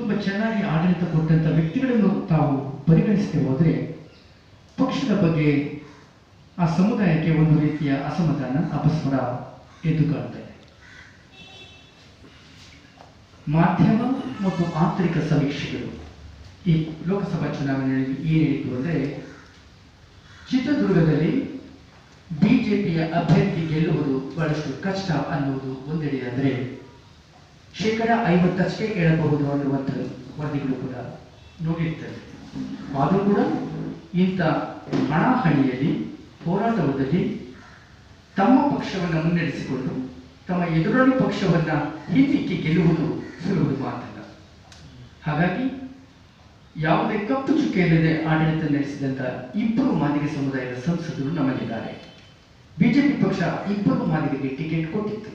ತುಂಬ ಚೆನ್ನಾಗಿ ಆಡಳಿತ ಕೊಟ್ಟಂತ ವ್ಯಕ್ತಿಗಳನ್ನು ತಾವು ಪರಿಗಣಿಸದೆ ಹೋದರೆ ಪಕ್ಷದ ಬಗ್ಗೆ ಆ ಸಮುದಾಯಕ್ಕೆ ಒಂದು ರೀತಿಯ ಅಸಮಾಧಾನ ಅಪಸ್ವರ ಎದ್ದು ಕಾಣ್ತದೆ. ಮಾಧ್ಯಮ ಮತ್ತು ಆಂತರಿಕ ಸಮೀಕ್ಷೆಗಳು ಈ ಲೋಕಸಭಾ ಚುನಾವಣೆಯಲ್ಲಿ ಏನು ಹೇಳಿತು ಅಂದರೆ ಚಿತ್ರದುರ್ಗದಲ್ಲಿ ಬಿಜೆಪಿಯ ಅಭ್ಯರ್ಥಿ ಗೆಲ್ಲುವುದು ಬಹಳಷ್ಟು ಕಷ್ಟ ಅನ್ನುವುದು ಒಂದೆಡೆ ಅಂದರೆ ಶೇಕಡ ಐವತ್ತಷ್ಟೇ ಹೇಳಬಹುದು ಅನ್ನುವಂಥ ವರದಿಗಳು ಕೂಡ ನೋಡಿರ್ತವೆ. ಆದರೂ ಕೂಡ ಇಂಥ ಹಣಾಹಣಿಯಲ್ಲಿ ಹೋರಾಟದಲ್ಲಿ ತಮ್ಮ ಪಕ್ಷವನ್ನು ಮುನ್ನಡೆಸಿಕೊಂಡು, ತಮ್ಮ ಎದುರಾಳಿ ಪಕ್ಷವನ್ನು ಹಿಂದಿಕ್ಕಿ ಗೆಲ್ಲುವುದು ಸುಲಭದ ಮಾತಲ್ಲ. ಹಾಗಾಗಿ ಯಾವುದೇ ಕಪ್ಪು ಚುಕ್ಕೆಯಲ್ಲದೆ ಆಡಳಿತ ನಡೆಸಿದಂಥ ಇಬ್ಬರು ಮಾದಿಗ ಸಮುದಾಯದ ಸಂಸದರು ನಮಗಿದ್ದಾರೆ ಬಿಜೆಪಿ ಪಕ್ಷ ಇಬ್ಬರು ಮಾದಿಗರಿಗೆ ಟಿಕೆಟ್ ಕೊಟ್ಟಿತ್ತು.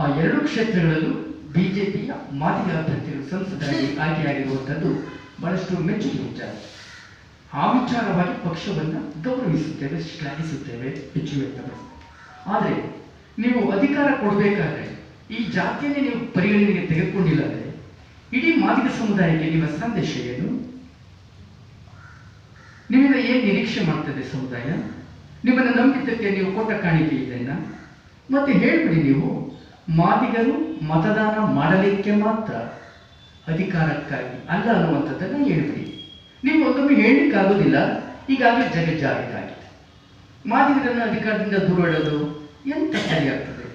ಆ ಎರಡು ಕ್ಷೇತ್ರಗಳಲ್ಲೂ ಬಿಜೆಪಿಯ ಮಾದಿಗ ಅಭ್ಯರ್ಥಿಗಳು ಸಂಸದರಾಗಿ ಆಯ್ಕೆಯಾಗಿರುವಂಥದ್ದು ಬಹಳಷ್ಟು ಮೆಚ್ಚುಗೆ ವಿಚಾರ ಆ ವಿಚಾರವಾಗಿ ಪಕ್ಷವನ್ನು ಗೌರವಿಸುತ್ತೇವೆ, ಶ್ಲಾಘಿಸುತ್ತೇವೆ ವ್ಯಕ್ತಪಡಿಸ್ತೇವೆ ಆದರೆ ನೀವು ಅಧಿಕಾರ ಕೊಡಬೇಕಾದ್ರೆ ಈ ಜಾತಿಯನ್ನೇ ನೀವು ಪರಿಗಣನೆಗೆ ತೆಗೆದುಕೊಂಡಿಲ್ಲ ಇಡೀ ಮಾದಿಗ ಸಮುದಾಯಕ್ಕೆ ನಿಮ್ಮ ಸಂದೇಶ ಏನು? ನಿಮ್ಮಿಂದ ಏನು ನಿರೀಕ್ಷೆ ಮಾಡ್ತದೆ ಸಮುದಾಯ? ನಿಮ್ಮನ್ನ ನಂಬಿದ್ದಕ್ಕೆ ನೀವು ಕೊಟ್ಟ ಕಾಣಿಕೆ ಇದನ್ನ ಮತ್ತೆ ಹೇಳ್ಬಿಡಿ ನೀವು. ಮಾದಿಗರು ಮತದಾನ ಮಾಡಲಿಕ್ಕೆ ಮಾತ್ರ ಅಧಿಕಾರಕ್ಕಾಗಿ. ಅಲ್ಲ ಅನ್ನುವಂಥದ್ದನ್ನು ಹೇಳ್ಬಿಡಿ ನೀವು ಒಂದೊಮ್ಮೆ ಹೇಳಲಿಕ್ಕಾಗೋದಿಲ್ಲ ಈಗಾಗಲೇ ಜಗಜ್ಜಾಹಿರಾಗಿದೆ ಮಾದಿಗರನ್ನು ಅಧಿಕಾರದಿಂದ ದೂರಡೋದು ಎಂತ ಸರಿಯಾಗ್ತದೆ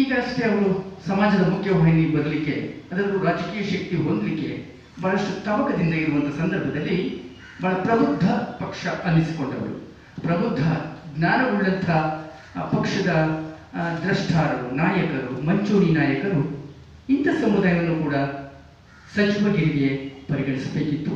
ಈಗ ಅಷ್ಟೇ ಅವರು ಸಮಾಜದ ಮುಖ್ಯವಾಹಿನಿ ಬರಲಿಕ್ಕೆ, ಅದರಲ್ಲೂ ರಾಜಕೀಯ ಶಕ್ತಿ ಹೊಂದಲಿಕ್ಕೆ ಬಹಳಷ್ಟು ತವಕದಿಂದ ಇರುವಂಥ ಸಂದರ್ಭದಲ್ಲಿ ಬಹಳ ಪ್ರಬುದ್ಧ ಪಕ್ಷ ಅನ್ನಿಸಿಕೊಂಡವರು. ಪ್ರಬುದ್ಧ, ಜ್ಞಾನವುಳ್ಳಂಥ ಪಕ್ಷದ ದ್ರಷ್ಟಾರರು ನಾಯಕರು ಮಂಚೂರಿ ನಾಯಕರು ಇಂಥ ಸಮುದಾಯವನ್ನು ಕೂಡ ಸಂಜುಮಗಿರಿಗೆ ಪರಿಗಣಿಸಬೇಕಿತ್ತು.